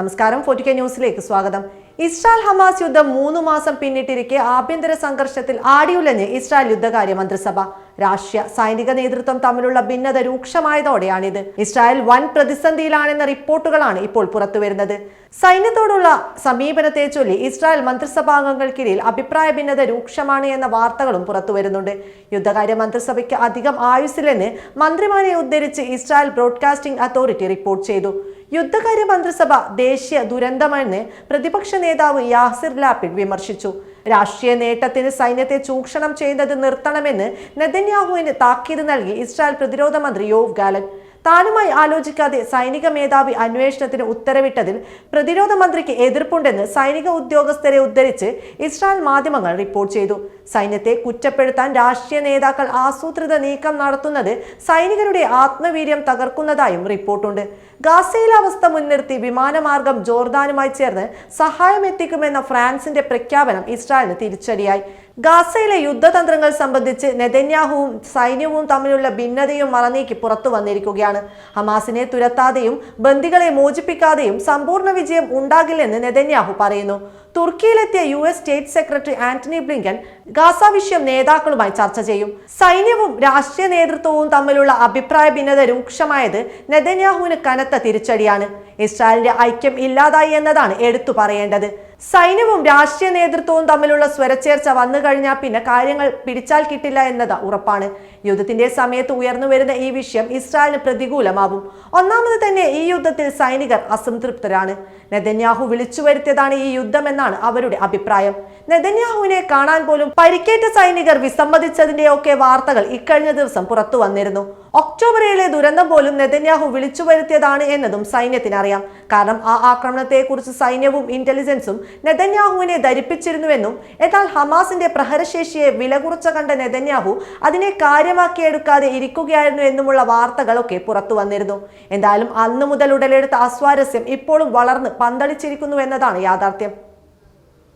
നമസ്കാരം forty K ന്യൂസിലേക്ക് സ്വാഗതം. ഇസ്രായേൽ ഹമാസ് യുദ്ധം മൂന്ന് മാസം പിന്നിട്ടിരിക്കെ ആഭ്യന്തര സംഘർഷത്തിൽ ആടിയുലഞ്ഞ് ഇസ്രായേൽ യുദ്ധകാര്യ മന്ത്രിസഭ. രാഷ്ട്രീയ സൈനിക നേതൃത്വം തമ്മിലുള്ള ഭിന്നത രൂക്ഷമായതോടെയാണിത്. ഇസ്രായേൽ വൻ പ്രതിസന്ധിയിലാണെന്ന റിപ്പോർട്ടുകളാണ് ഇപ്പോൾ പുറത്തുവരുന്നത്. സൈന്യത്തോടുള്ള സമീപനത്തെ ചൊല്ലി ഇസ്രായേൽ മന്ത്രിസഭാംഗങ്ങൾക്കിടയിൽ അഭിപ്രായ ഭിന്നത രൂക്ഷമാണ് എന്ന വാർത്തകളും പുറത്തുവരുന്നുണ്ട്. യുദ്ധകാര്യ മന്ത്രിസഭയ്ക്ക് അധികം ആയുസ്സിലെന്ന് മന്ത്രിമാരെ ഉദ്ധരിച്ച് ഇസ്രായേൽ ബ്രോഡ്കാസ്റ്റിംഗ് അതോറിറ്റി റിപ്പോർട്ട് ചെയ്തു. യുദ്ധകാര്യ മന്ത്രിസഭ ദേശീയ ദുരന്തമെന്ന് പ്രതിപക്ഷ നേതാവ് യാസിർ ലാപ്പിഡ് വിമർശിച്ചു. രാഷ്ട്രീയ നേട്ടത്തിന് സൈന്യത്തെ ചൂഷണം ചെയ്യുന്നത് നിർത്തണമെന്ന് നെതന്യാഹുവിന് താക്കീത് നൽകി ഇസ്രായേൽ പ്രതിരോധ മന്ത്രി യോവ് ഗാലൻ. താനുമായി ആലോചിക്കാതെ സൈനിക മേധാവി അന്വേഷണത്തിന് ഉത്തരവിട്ടതിൽ പ്രതിരോധ മന്ത്രിക്ക് എതിർപ്പുണ്ടെന്ന് സൈനിക ഉദ്യോഗസ്ഥരെ ഉദ്ധരിച്ച് ഇസ്രായേൽ മാധ്യമങ്ങൾ റിപ്പോർട്ട് ചെയ്തു. സൈന്യത്തെ കുറ്റപ്പെടുത്താൻ രാഷ്ട്രീയ നേതാക്കൾ ആസൂത്രിത നീക്കം നടത്തുന്നത് സൈനികരുടെ ആത്മവീര്യം തകർക്കുന്നതായും റിപ്പോർട്ടുണ്ട്. ഗാസയിലെ അവസ്ഥ മുൻനിർത്തി വിമാനമാർഗം ജോർദാനുമായി ചേർന്ന് സഹായം എത്തിക്കുമെന്ന ഫ്രാൻസിന്റെ പ്രഖ്യാപനം ഇസ്രായേലിന് തിരിച്ചടിയായി. ഗാസയിലെ യുദ്ധതന്ത്രങ്ങൾ സംബന്ധിച്ച് നെതന്യാഹുവും സൈന്യവും തമ്മിലുള്ള ഭിന്നതയും മറനീക്കി പുറത്തു വന്നിരിക്കുകയാണ്. ഹമാസിനെ തുരത്താതെയും ബന്ദികളെ മോചിപ്പിക്കാതെയും സമ്പൂർണ വിജയം ഉണ്ടാകില്ലെന്ന് നെതന്യാഹു പറയുന്നു. തുർക്കിയിലെത്തിയ U S state secretary Antony Blinken Gaza വിഷയം നേതാക്കളുമായി ചർച്ച ചെയ്യും. സൈന്യവും രാഷ്ട്രീയ നേതൃത്വവും തമ്മിലുള്ള അഭിപ്രായ ഭിന്നത രൂക്ഷമായത് നെതന്യാഹുവിന് കനത്ത തിരിച്ചടിയാണ്. ഇസ്രായേലിന്റെ ഐക്യം ഇല്ലാതായി എന്നതാണ് എടുത്തു പറയേണ്ടത്. സൈന്യവും രാഷ്ട്രീയ നേതൃത്വവും തമ്മിലുള്ള സ്വരച്ചേർച്ച വന്നു കഴിഞ്ഞാൽ പിന്നെ കാര്യങ്ങൾ പിടിച്ചാൽ കിട്ടില്ല എന്നത് ഉറപ്പാണ്. യുദ്ധത്തിന്റെ സമയത്ത് ഉയർന്നു വരുന്ന ഈ വിഷയം ഇസ്രായേലിന് പ്രതികൂലമാവും. ഒന്നാമത് തന്നെ ഈ യുദ്ധത്തിൽ സൈനികർ അസംതൃപ്തരാണ്. നെതന്യാഹു വിളിച്ചു വരുത്തിയതാണ് ഈ യുദ്ധമെന്നാണ് അവരുടെ അഭിപ്രായം. നെതന്യാഹുവിനെ കാണാൻ പോലും പരിക്കേറ്റ സൈനികർ വിസമ്മതിച്ചതിന്റെ ഒക്കെ വാർത്തകൾ ഇക്കഴിഞ്ഞ ദിവസം പുറത്തു വന്നിരുന്നു. ഒക്ടോബർ ഏഴിലെ ദുരന്തം പോലും നെതന്യാഹു വിളിച്ചു വരുത്തിയതാണ് എന്നതും സൈന്യത്തിനറിയാം. കാരണം ആ ആക്രമണത്തെ കുറിച്ച് സൈന്യവും ഇന്റലിജൻസും നെതന്യാഹുവിനെ ധരിപ്പിച്ചിരുന്നുവെന്നും എന്നാൽ ഹമാസിന്റെ പ്രഹരശേഷിയെ വില കുറച്ച കണ്ട നെതന്യാഹു അതിനെ കാര്യമാക്കിയെടുക്കാതെ ഇരിക്കുകയായിരുന്നു എന്നുമുള്ള വാർത്തകളൊക്കെ പുറത്തു വന്നിരുന്നു. എന്തായാലും അന്നു മുതൽ ഉടലെടുത്ത അസ്വാരസ്യം ഇപ്പോഴും വളർന്ന് പന്തളിച്ചിരിക്കുന്നു എന്നതാണ് യാഥാർത്ഥ്യം.